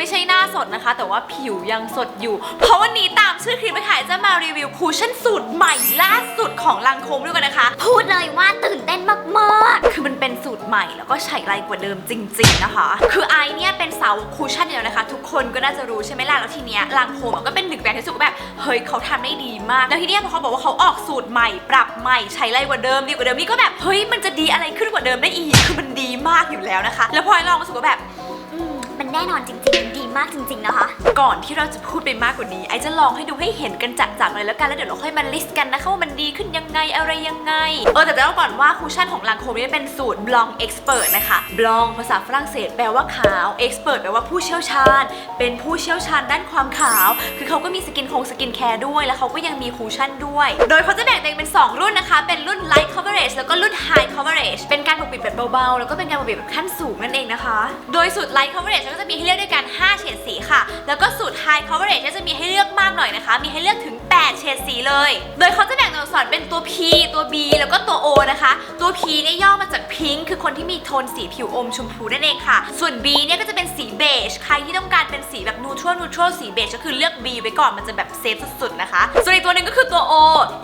ไม่ใช่หน้าสดนะคะ แต่ว่าผิวยังสดอยู่ เพราะวันนี้ตามชื่อคลิปไปขายจะมารีวิวคูชั่นสูตรใหม่ล่าสุดของลังโคมด้วยกันนะคะ พูดเลยว่าตื่นเต้นมากคือมันเป็นสูตรใหม่แล้วก็ใช้ไรกว่าเดิมจริง ๆ นะคะ คือไอเนี่ยเป็นสาวกคูชั่นอยู่แล้วนะคะ ทุกคนก็น่าจะรู้ใช่ไหมล่ะแล้วทีเนี้ยลังโคมอะก็เป็นหนึ่งแบรนด์ที่รู้สุกแบบเฮ้ยเขาทำได้ดีมาก แล้วทีเนี้ยพอเขาบอกว่าเขาออกสูตรใหม่ ปรับใหม่ใช้ไรกว่าเดิมดีกว่าเดิมนี่ก็แบบเฮ้ยมันจะดีอะไรขึ้นกว่าเดิมได้อีกคือมันดีมากอยู่แล้วนะคะ แล้วพอไอลองรู้สึกว่าแบบๆอืมมันแน่นอนจริงๆดี มากจริง ๆ นะคะ ก่อนที่เราจะพูดไปมากกว่านี้ ไอจะลองให้ดูให้เห็นกันจัดๆเลยแล้วกันแล้วเดี๋ยวเราค่อยมาลิสต์กันนะคะว่ามันดีขึ้นยังไงอะไรยังไง เออแต่จะเล่าก่อนว่าคูชั่นของลังโคมนี่เป็นสูตร Blanc Expert นะคะ Blanc ภาษาฝรั่งเศส แปลว่าขาว Expert แปลว่าผู้เชี่ยวชาญ เป็นผู้เชี่ยวชาญด้านความขาว คือเขาก็มีสกินคงสกินแคร์ด้วย แล้วเขาก็ยังมีคูชั่นด้วย โดยเขาจะแบ่งเองเป็น 2 รุ่นนะคะ เป็นรุ่น Light Coverage แล้วก็รุ่น High Coverage เป็นการปกปิดแบบเบาๆ แล้วก็เป็นการปกปิดแบบขั้นสูงนั่นเองนะคะ โดยสูตร Light Coverage ก็จะมีให้เลือกด้วยกัน 5เฉดสีค่ะ แล้วก็สูตร High Coverage ก็จะมีให้เลือกมากหน่อยนะคะ มีให้เลือกถึง 8 เฉดสีเลย โดยเขาจะแบ่งตัวอักษรเป็นตัว P ตัว B แล้วก็ตัว O นะคะ ตัว P เนี่ยย่อมาจาก Pink คือคนที่มีโทนสีผิวอมชมพูนั่นเองค่ะ ส่วน B เนี่ยก็จะเป็นสีเบจใครที่ต้องการเป็นสีแบบ neutral neutral สีเบจก็คือเลือก B ไว้ก่อนมันจะแบบเซฟสุดๆนะคะ ส่วนอีกตัวหนึ่งก็คือตัว O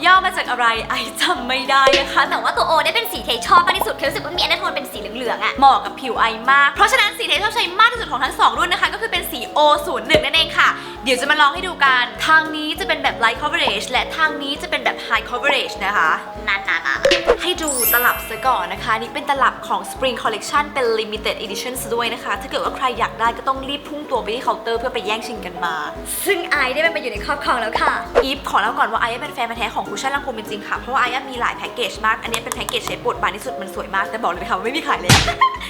ย่อมาจากอะไรไอจำไม่ได้นะคะแต่ว่าตัวโอได้เป็นสีเทชอบมากที่สุดรู้สึกว่ามีอันโทนเป็นสีเหลืองๆอะเหมาะกับผิวไอมาก เพราะฉะนั้นสีที่ชอบใช้มากที่สุดของทั้ง 2 รุ่นนะคะ ก็คือเป็นสี O01 นั่นเองค่ะ เดี๋ยวจะมาลองให้ดูกัน ทางนี้จะเป็นแบบ light coverage และทางนี้จะเป็นแบบ high coverage นะคะนานๆให้ดูตลับซะก่อนนะคะ นี่เป็นตลับของ Spring Collection เป็น limited edition ซะด้วยนะคะ ถ้าเกิดว่าใครอยากได้ก็ต้องรีบพุ่งตัวไปที่เคาน์เตอร์เพื่อไปแย่งชิงกันมา ซึ่งไอได้มันไปอยู่ในครอบครองแล้วค่ะ อีฟขอเล่าก่อนว่าไอ้เป็นแฟนมาแท้ของคุชชั่นลังโคมจริงๆค่ะ เพราะว่าไอ้มีหลายแพ็กเกจมาก อันนี้เป็นแพ็กเกจใช้ปวดบานที่สุดมันสวยมาก แต่บอกเลยนะคะว่าไม่มีขายแล้ว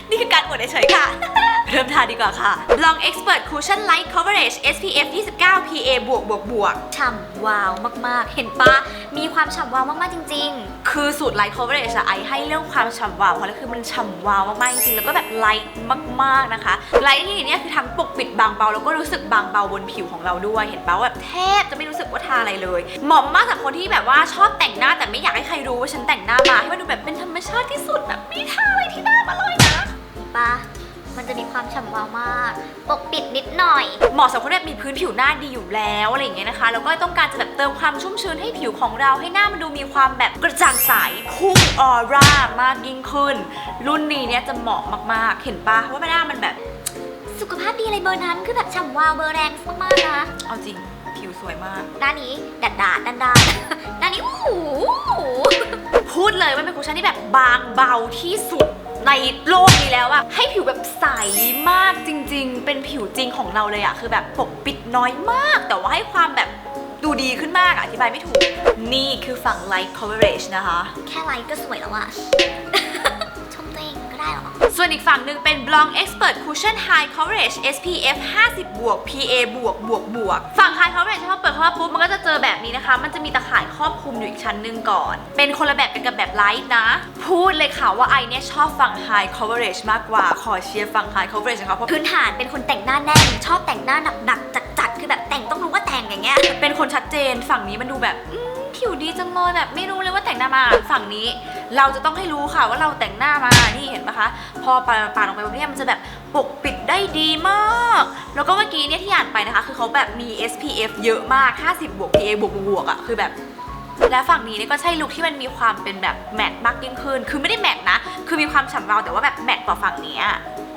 นี่คือการอวดเฉยๆค่ะ เริ่มทาดีกว่าค่ะ Long Expert Cushion Light Coverage SPF 29 PA บวกบวกบวกฉ่ำวาวมากๆ เห็นปะมีความฉ่ำวาวมากๆ จริง ๆ คือสูตร Light Coverage อะไอให้เรื่องความฉ่ำวาวเพราะแล้วคือมันฉ่ำวาวมากๆ จริงๆ แล้วก็แบบไลท์มากๆนะคะ ไลท์ที่นี่คือทั้งปกปิดบางเบา แล้วก็รู้สึกบางเบาบนผิวของเราด้วย เห็นปะว่าแบบแทบจะไม่รู้สึกว่าทาอะไรเลย เหมาะมากสำหรับคนที่แบบว่าชอบแต่งหน้าแต่ไม่อยากให้ใครรู้ว่าฉันแต่งหน้ามาให้มันดูแบบเป็นธรรมชาติที่สุดแบบไม่ทาอะไรที่หน้ามาเลยนะปะ มันจะมีความฉ่ำวาวมาก ปกปิดนิดหน่อย เหมาะสำหรับคนที่แบบมีพื้นผิวหน้าดีอยู่แล้วอะไรอย่างเงี้ยนะคะ แล้วก็ต้องการจะแบบเติมความชุ่มชื้นให้ผิวของเราให้หน้ามันดูมีความแบบกระจ่างใสพุ่งออร่ามากยิ่งขึ้น รุ่นนี้เนี่ยจะเหมาะมากๆ เห็นปะว่าหน้ามันแบบ สุขภาพดีอะไรเบอร์นั้นคือแบบฉ่ำวาวเบอร์แรงมากๆนะ เอาจริงผิวสวยมาก ด้านนี้ดัดดาดด้านด้านด้านนี้โอ้โหพูดเลยว่าเป็นคุชชั่นที่แบบบางเบาที่สุด ในโลกนี้แล้วอะให้ผิวแบบใสมากจริง ๆ เป็นผิวจริงของเราเลยอะคือแบบปกปิดน้อยมาก แต่ว่าให้ความแบบดูดีขึ้นมากอะอธิบายไม่ถูก นี่คือฝั่ง light coverage นะคะ แค่ไลท์ก็สวยแล้วอะ ส่วนอีกฝั่งหนึ่งเป็น Blanc Expert Cushion High Coverage SPF 50บวก PA บวกบวกบวกฝั่ง High Coverage ถ้าเราเปิดเข้ามาปุ๊บมันก็จะเจอแบบนี้นะคะ มันจะมีตะข่ายครอบคลุมอยู่อีกชั้นหนึ่งก่อน เป็นคนละแบบกันกับแบบไลท์นะ พูดเลยค่ะว่าไอเนี่ยชอบฝั่ง High Coverage มากกว่าขอเชียร์ฝั่ง High Coverage นะคะเพราะพื้นฐานเป็นคนแต่งหน้าแน่นชอบแต่งหน้าหนักๆจัดๆคือแบบแต่งต้องรู้ว่าแต่งอย่างเงี้ยเป็นคนชัดเจนฝั่งนี้มันดูแบบอืมผิวดีจังเลยแบบไม่รู้เลยว่าแต่งหน้ามา ฝั่งนี้ เราจะต้องให้รู้ค่ะว่าเราแต่งหน้ามานี่เห นะคะ พอปาดปาดลงไปแบบนี้มันจะแบบปกปิดได้ดีมาก แล้วก็เมื่อกี้เนี่ยที่อ่านไปนะคะ คือเขาแบบมี SPF เยอะมาก 50 บวก PA บวกบวกอะคือแบบและฝั่งนี้เนี่ยก็ใช่ลุคที่มันมีความเป็นแบบแมตต์มากยิ่งขึ้น คือไม่ได้แมตต์นะ คือมีความฉ่ำเบาแต่ว่าแบบแมตต์กว่าฝั่งนี้ย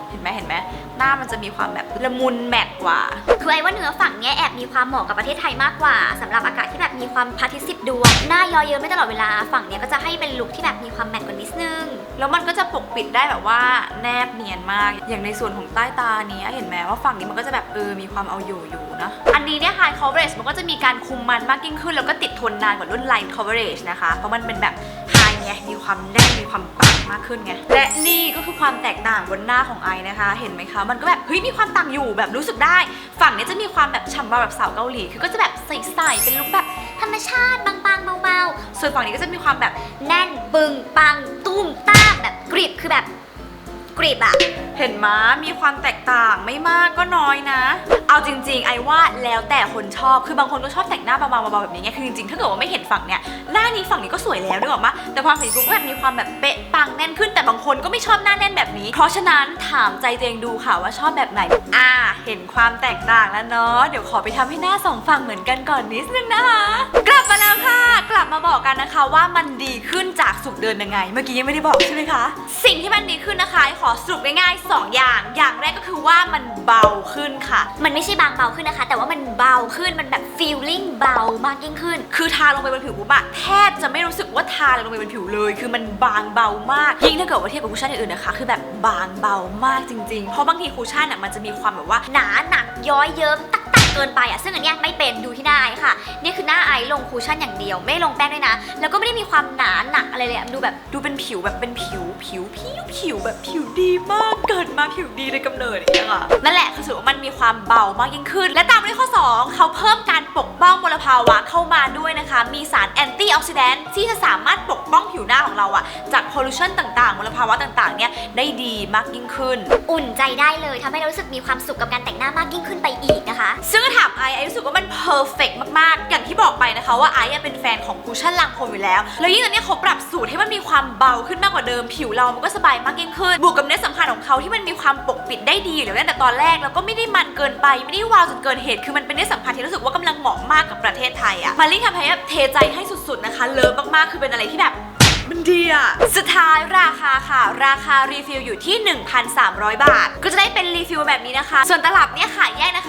เห็นไหมเห็นไหมหน้ามันจะมีความแบบละมุนแมตต์กว่า คือไอ้ว่าเนื้อฝั่งเนี้ยแอบมีความเหมาะกับประเทศไทยมากกว่าสำหรับอากาศที่แบบมีความพระอาทิตย์สิบดวง หน้ายอเยอะไม่ตลอดเวลาฝั่งเนี้ยก็จะให้เป็นลุคที่แบบมีความแมตต์กว่านิดนึง แล้วมันก็จะปกปิดได้แบบว่าแนบเนียนมาก อย่างในส่วนของใต้ตาเนี้ยเห็นไหมว่าฝั่งนี้มันก็จะแบบเออมีความเอาอยู่อยู่นะอันนี้เนี่ย high coverage มันก็จะมีการคุมมันมากยิ่งขึ้น แล้วก็ติดทนนานกว่ารุ่น light coverage นะคะ เพราะมันเป็นแบบ high ไงมีความแน่นมีความปัง มากขึ้นไง และนี่ก็คือความแตกต่างบนหน้าของไอนะคะ เห็นไหมคะ มันก็แบบเฮ้ยมีความต่างอยู่แบบรู้สึกได้ ฝั่งนี้จะมีความแบบฉ่ำวาวแบบสาวเกาหลี คือก็จะแบบใสๆเป็นลุคแบบธรรมชาติบางๆเบาๆ ส่วนฝั่งนี้ก็จะมีความแบบแน่นบึงปังตุ้มต้ามแบบกริบคือแบบ กริบอะเห็นมามีความแตกต่างไม่มากก็น้อยนะ เอาจริง ๆ ไอ้ว่าแล้วแต่คนชอบ คือบางคนก็ชอบแต่งหน้าเบาๆเบาๆแบบนี้ไง คือจริงๆ ถ้าเกิดว่าไม่เห็นฝั่งเนี้ย หน้านี้ฝั่งนี้ก็สวยแล้วนึกออกมาแต่พอเห็นปุ๊บก็แบบมีความแบบเป๊ะปังแน่นขึ้น แต่บางคนก็ไม่ชอบหน้าแน่นแบบนี้ เพราะฉะนั้นถามใจตัวเองดูค่ะว่าชอบแบบไหน อ่า เห็นความแตกต่างแล้วเนาะ เดี๋ยวขอไปทำให้หน้าสองฝั่งเหมือนกันก่อนนิดนึงนะคะ กลับมาแล้วค่ะ กลับมาบอกกันนะคะว่ามันดีขึ้นจากสุกเดินยังไง เมื่อกี้ยังไม่ได้บอกใช่ไหมคะ สิ่งที่มันดีขึ้นนะคะขอสรุปง่ายๆสองอย่าง อย่างแรกก็คือว่ามันเบาขึ้นค่ะ มันไม่ใช่บางเบาขึ้นนะคะ แต่ว่ามันเบาขึ้นมันแบบ feeling เบามากยิ่งขึ้น คือทาลงไปบนผิวปุ๊บอะแทบจะไม่รู้สึกว่าทาอะไรลงไปบนผิวเลย คือมันบางเบามาก ยิ่งถ้าเกิดว่าเทียบกับคุชชั่นอื่นๆนะคะ คือแบบบางเบามากจริงๆ เพราะบางทีคุชชั่นอะมันจะมีความแบบว่าหนาหนักย้อยเยิ้มตักตัก เกินไปอะซึ่งอันเนี้ยไม่เป็นดูที่หน้าไอค่ะเนี่ยคือหน้าไอลงคูชั่นอย่างเดียว ไม่ลงแป้งด้วยนะ แล้วก็ไม่ได้มีความหนาหนักอะไรเลยอะดูแบบดูเป็นผิวแบบเป็นผิวผิวผิวผิวแบบผิวดีมากเกิดมาผิวดีในกำเนิดอย่างเงี้ยค่ะนั่นแหละคือรู้สึกว่ามันมีความเบามากยิ่งขึ้น และตามด้วยข้อ 2 เขาเพิ่มการปกป้องมลภาวะเข้ามาด้วยนะคะ มีสารแอนตี้ออกซิแดนต์ที่จะสามารถปกป้องผิวหน้าของเราอะจากพอลูชันต่างๆมลภาวะต่างๆเนี่ยได้ดีมากยิ่งขึ้น อุ่นใจได้เลยทำให้เรารู้สึกมีความสุขกับการแต่งหน้ามากยิ่งขึ้นไปอีกนะคะซึ่งถามไอไอรู้สึกว่ามันเพอร์เฟกมากๆ อย่างที่บอกไปนะคะว่าไอเป็นแฟนของคูชั่นลังโคมอยู่แล้ว แล้วยิ่งตอนนี้เขาปรับสูตรให้มันมีความเบาขึ้นมากกว่าเดิม ผิวเรามันก็สบายมากยิ่งขึ้น บวกกับเนื้อสัมผัสของเขาที่มันมีความปกปิดได้ดีอยู่แล้วตั้งแต่ตอนแรก แล้วก็ไม่ได้มันเกินไป ไม่ได้วาวจนเกินเหตุ คือมันเป็นเนื้อสัมผัสที่รู้สึกว่ากำลังเหมาะมากกับประเทศไทยอะมาลิทำให้เทใจให้สุดๆนะคะเลิฟมากๆ คือเป็นอะไรที่แบบมันดีอะสุดท้ายราคาค่ะ ราคารีฟิลอยู่ที่ 1,300 บาท ก็จะได้เป็นรีฟิลแบบนี้นะคะ ส่วนตลับเนี่ยขายแยกนะคะ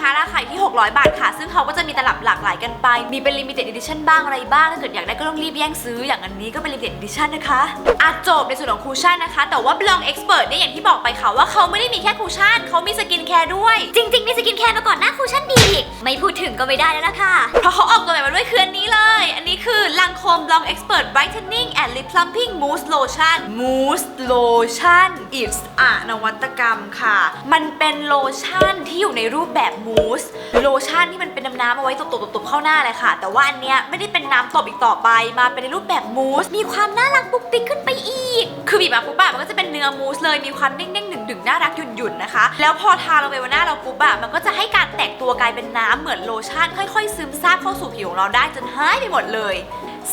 600 บาทค่ะ ซึ่งเขาก็จะมีตลับหลากหลายกันไป มีเป็น limited edition บ้างอะไรบ้าง ถ้าเกิดอยากได้ก็ต้องรีบแย่งซื้อ อย่างอันนี้ก็เป็น limited edition นะคะอาจจบในส่วนของคูชั่นนะคะ แต่ว่า Blong Expert เนี่ยอย่างที่บอกไปค่ะว่าเขาไม่ได้มีแค่คูชั่นเขามีสกินแคร์ด้วย จริง ๆ มีสกินแคร์มาก่อนหน้าคูชั่นดีอีก ไม่พูดถึงก็ไม่ได้แล้วล่ะค่ะ เพราะเขาออกตัวใหม่มาด้วยคืออันนี้เลย อันนี้คือลังโคม Long Expert Brightening and Lip Plumping Mousse Lotion Mousse Lotion It's อะนวัตกรรมค่ะ มันเป็นโลชั่นที่อยู่ในรูปแบบมูสโลชั่นที่มันเป็นน้ำๆเอาไว้ตบๆๆเข้าหน้าเลยค่ะ แต่ว่าอันเนี้ยไม่ได้เป็นน้ำตบอีกต่อไป มาเป็นในรูปแบบมูส มีความน่ารักปุ๊กติ๊กขึ้นไปอีก คือบีบมาปุ๊บอะมันก็จะเป็นเนื้อมูสเลย มีความเด้งๆดึงๆน่ารักหยุ่นๆนะคะ แล้วพอทาลงไปบนหน้าเราปุ๊บอะมันก็จะให้การแตกตัวกลายเป็นน้ำเหมือนโลชั่น ค่อย ๆ ซึมซาบเข้าสู่ผิวของเราได้จนหายไปหมดเลย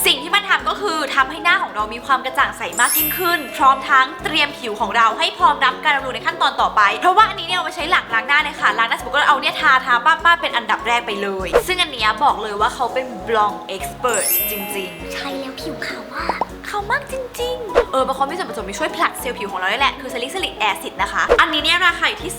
สิ่งที่มันทำก็คือทำให้หน้าของเรามีความกระจ่างใสมากยิ่งขึ้น พร้อมทั้งเตรียมผิวของเราให้พร้อมรับการบำรุงในขั้นตอนต่อไป เพราะว่าอันนี้เนี่ยเอามาใช้หลังล้างหน้าเลยค่ะล้างหน้าสมมติก็เอาเนี่ยทาทาป้าป้าเป็นอันดับแรกไปเลย ซึ่งอันเนี้ยบอกเลยว่าเขาเป็นบลองเอ็กซ์เพรสจริง ๆ ใช่แล้วผิวขาวมาก เขามากจริง ๆ เออบางคนมีส่วนผสมที่ช่วยผลัดเซลล์ผิวของเราได้แหละ คือซาลิซิลิกแอซิดนะคะ อันนี้เนี่ยราคาอยู่ที่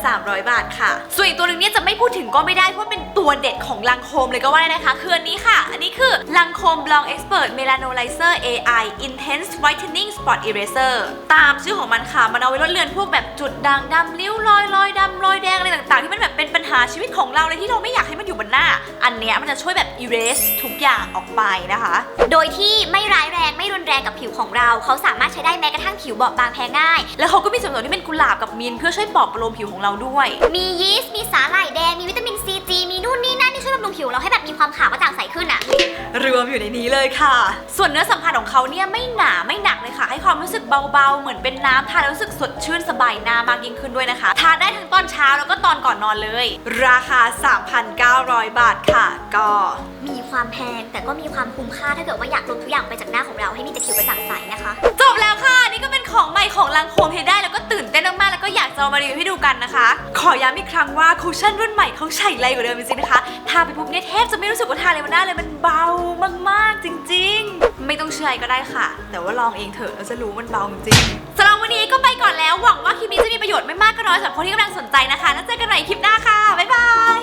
2,300 บาทค่ะ ส่วนอีกตัวหนึ่งเนี่ยจะไม่พูดถึงก็ไม่ได้เพราะเป็นตัวเด็ดของลังโคมเลยก็ว่าได้นะคะ คืออันนี้ค่ะ อันนี้คือลังโคม Blong Expert Melanolyzer AI Intense Whitening Spot Eraser ตามชื่อของมันค่ะ มันเอาไว้ลดเลือนพวกแบบจุดด่างดำริ้วรอยรอยดำรอยแดงอะไรต่างๆ ที่มันแบบเป็นปัญหาชีวิตของเราเลยที่เราไม่อยากให้มันอยู่บนหน้า อันเนี้ยมันจะช่วยแบบ erase ทุกอย่างออกไปนะคะ โดยที่ไม่ร้ายแรงไม่รุนแรงกับผิวของเรา เขาสามารถใช้ได้แม้กระทั่งผิวบอบบางแพ้ง่าย แล้วเขาก็มีส่วนผสมที่เป็นกุหลาบกับมินท์เพื่อช่วยปลอบประโลมผิวของเราด้วย มียีสต์มีสาหร่ายแดง มีวิตามินซีจี มีนู่นนี่นั่น ที่ช่วยบำรุงผิวเราให้แบบมีความขาวกระจ่างใสขึ้นอะรวมอยู่ในนี้เลยค่ะ ส่วนเนื้อสัมผัสของเขาเนี่ยไม่หนาไม่หนักเลยค่ะ ให้ความรู้สึกเบาๆ เหมือนเป็นน้ำทานแล้วรู้สึกสดชื่นสบายหน้ามากยิ่งขึ้นด้วยนะคะทานได้ทั้งตอนเช้าแล้วก็ตอนก่อนนอนเลย ราคา 3,900 บาทค่ะ ก็มีความแพงแต่ก็มีความคุ้มค่าถ้าเกิดว่าอยากลดทุกอย่างไปจากหน้าของเราให้มีแต่ผิวกระจ่างใสนะคะจบแล้วค่ะนี่ก็เป็นของใหม่ของลังโคมเฮได้แล้วก็ตื่นเต้นมากๆแล้วก็อยากจะเอามารีวิวให้ดูกันนะคะ ขอย้ำอีกครั้งว่าคูชั่นรุ่นใหม่เขาใช้ไรกว่าเดิมจริงๆนะคะทาไปปุ๊บเนี่ยแทบจะไม่รู้สึกว่าทานอะไรบนหน้าเลยมันเบามากๆจริง ๆ ไม่ต้องเชื่อก็ได้ค่ะ แต่ว่าลองเองเถอะแล้วจะรู้มันเบาจริงๆสำหรับวันนี้ก็ไปก่อนแล้วหวังว่าคลิปนี้จะมีประโยชน์ไม่มากก็น้อยสำหรับคนที่กำลังสนใจนะคะ แล้วเจอกันใหม่คลิปหน้าค่ะบ๊ายบาย